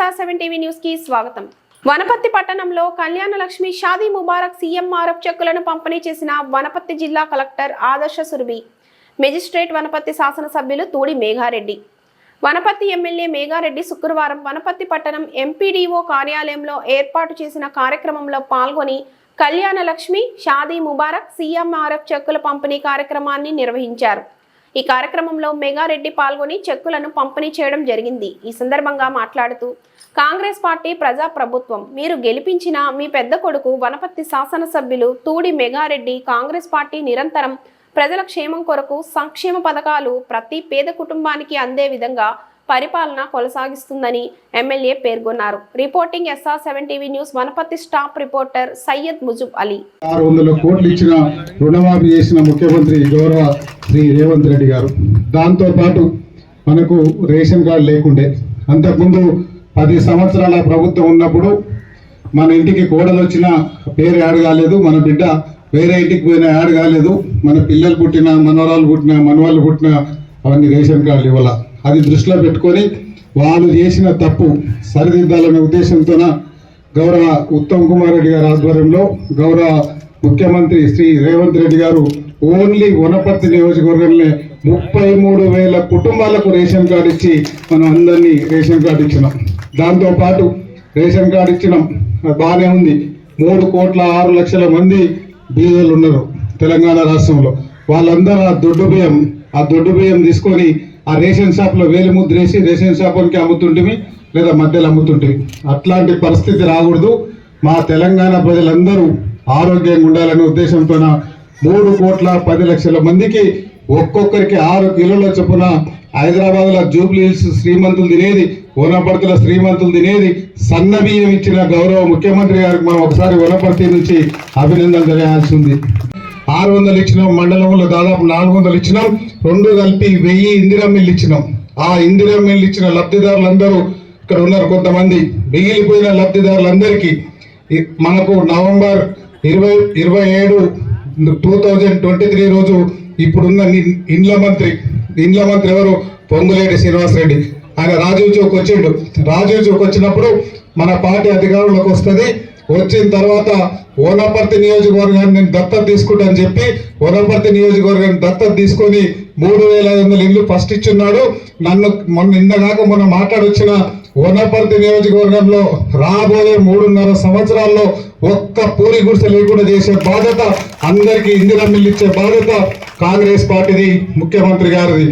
SR seven TV న్యూస్కి స్వాగతం. వనపర్తి పట్టణంలో కళ్యాణ లక్ష్మి షాదీ ముబారక్ సీఎంఆర్ఎఫ్ చెక్కులను పంపిణీ చేసిన వనపత్తి జిల్లా కలెక్టర్ ఆదర్శ సురభి మెజిస్ట్రేట్ వనపర్తి శాసనసభ్యులు తూడి మేఘారెడ్డి. వనపర్తి ఎమ్మెల్యే మేఘారెడ్డి శుక్రవారం వనపర్తి పట్టణం ఎంపీడీఓ కార్యాలయంలో ఏర్పాటు చేసిన కార్యక్రమంలో పాల్గొని కళ్యాణ లక్ష్మి షాదీ ముబారక్ సీఎంఆర్ఎఫ్ చెక్కుల పంపిణీ కార్యక్రమాన్ని నిర్వహించారు. ఈ కార్యక్రమంలో మెగారెడ్డి పాల్గొని చెక్కులను పంపిణీ చేయడం జరిగింది. ఈ సందర్భంగా మాట్లాడుతూ కాంగ్రెస్ పార్టీ ప్రజా ప్రభుత్వం మీరు గెలిపించిన మీ పెద్ద కొడుకు వనపర్తి శాసనసభ్యులు తూడి మెగారెడ్డి కాంగ్రెస్ పార్టీ నిరంతరం ప్రజల క్షేమం కొరకు సంక్షేమ పథకాలు ప్రతి పేద కుటుంబానికి అందే విధంగా పరిపాలన కొనసాగిస్తుందని ఎమ్మెల్యే పేర్కొన్నారు. Reporting SR seven TV news Wanaparthy staff reporter Syed Mujeeb Ali. ఆరు వందల కోట్లు ఇచ్చిన రుణమాఫీ చేసిన ముఖ్యమంత్రి గౌరవ శ్రీ రేవంత్ రెడ్డి గారు. దాంతో పాటు మనకు రేషన్ కార్డు లేకుండే. అంతకుముందు పది సంవత్సరాల ప్రభుత్వం ఉన్నప్పుడు మన ఇంటికి కోడలు వచ్చిన పేరు యాడ్ కాలేదు. మన బిడ్డ వేరే ఇంటికి పోయిన యాడ్ కాలేదు. మన పిల్లలు పుట్టిన మనవరాలు పుట్టిన మనవాళ్ళు పుట్టిన అవన్నీ రేషన్ కార్డులు ఇవ్వాల. అది దృష్టిలో పెట్టుకొని వాళ్ళు చేసిన తప్పు సరిదిద్దాలనే ఉద్దేశంతోన గౌరవ ఉత్తమ్ కుమార్ రెడ్డి గారి ఆధ్వర్యంలో గౌరవ ముఖ్యమంత్రి శ్రీ రేవంత్ రెడ్డి గారు ఓన్లీ వనపర్తి నియోజకవర్గంలో ముప్పై మూడు వేల కుటుంబాలకు రేషన్ కార్డు ఇచ్చి మనం అందరినీ రేషన్ కార్డు ఇచ్చినాం. దాంతోపాటు రేషన్ కార్డు ఇచ్చినాం. అది బాగానే ఉంది. మూడు కోట్ల ఆరు లక్షల మంది బీదలు ఉన్నారు తెలంగాణ రాష్ట్రంలో. వాళ్ళందరూ ఆ దొడ్డు బియ్యం ఆ దొడ్డు బియ్యం తీసుకొని ఆ రేషన్ షాప్లో వేలు ముద్రేసి రేషన్ షాపులకి అమ్ముతుంటివి లేదా మధ్యలో అమ్ముతుంటివి అట్లాంటి పరిస్థితి రాకూడదు. మా తెలంగాణ ప్రజలందరూ ఆరోగ్యంగా ఉండాలనే ఉద్దేశంతో మూడు కోట్ల పది లక్షల మందికి ఒక్కొక్కరికి ఆరు కిలోల చొప్పున హైదరాబాద్లో జూబ్లీ హిల్స్ శ్రీమంతులు తినేది వనపర్తిలో శ్రీమంతులు తినేది సన్న బియ్యం ఇచ్చిన గౌరవ ముఖ్యమంత్రి గారికి మనం ఒకసారి వనపర్తి నుంచి అభినందన తెలియాల్సి ఉంది. ఆరు వందలు ఇచ్చినాం మండలంలో దాదాపు నాలుగు వందలు ఇచ్చినాం రెండు కలిపి వెయ్యి ఇందిరా మిల్లు ఇచ్చినాం. ఆ ఇందిరా మిల్లు ఇచ్చిన లబ్ధిదారులందరూ ఇక్కడ ఉన్నారు కొంతమంది. మిగిలిపోయిన లబ్ధిదారులందరికీ మనకు నవంబర్ ఇరవై ఇరవై ఏడు టూ థౌజండ్ ట్వంటీ త్రీ రోజు ఇప్పుడున్న ఇండ్ల మంత్రి ఇండ్ల మంత్రి ఎవరు? పొంగులేటి శ్రీనివాసరెడ్డి. ఆయన రాజీవ్ చౌక్ వచ్చిండు. రాజీవ్ చౌక్ వచ్చినప్పుడు మన పార్టీ అధికారంలోకి వస్తుంది. వచ్చిన తర్వాత ఓనపర్తి నియోజకవర్గాన్ని నేను దత్తత తీసుకుంటాను చెప్పి ఓనపర్తి నియోజకవర్గాన్ని దత్తత తీసుకొని మూడు వేల ఐదు వందల ఇల్లు ఫస్ట్ ఇచ్చున్నాడు. నన్ను మొన్న నిన్నగాక మొన్న మాట్లాడొచ్చిన ఓనపర్తి నియోజకవర్గంలో రాబోయే మూడున్నర సంవత్సరాల్లో ఒక్క పూరి గుడిసె లేకుండా చేసే బాధ్యత అందరికీ ఇందిరా మిల్లు ఇచ్చే బాధ్యత కాంగ్రెస్ పార్టీది ముఖ్యమంత్రి గారిది.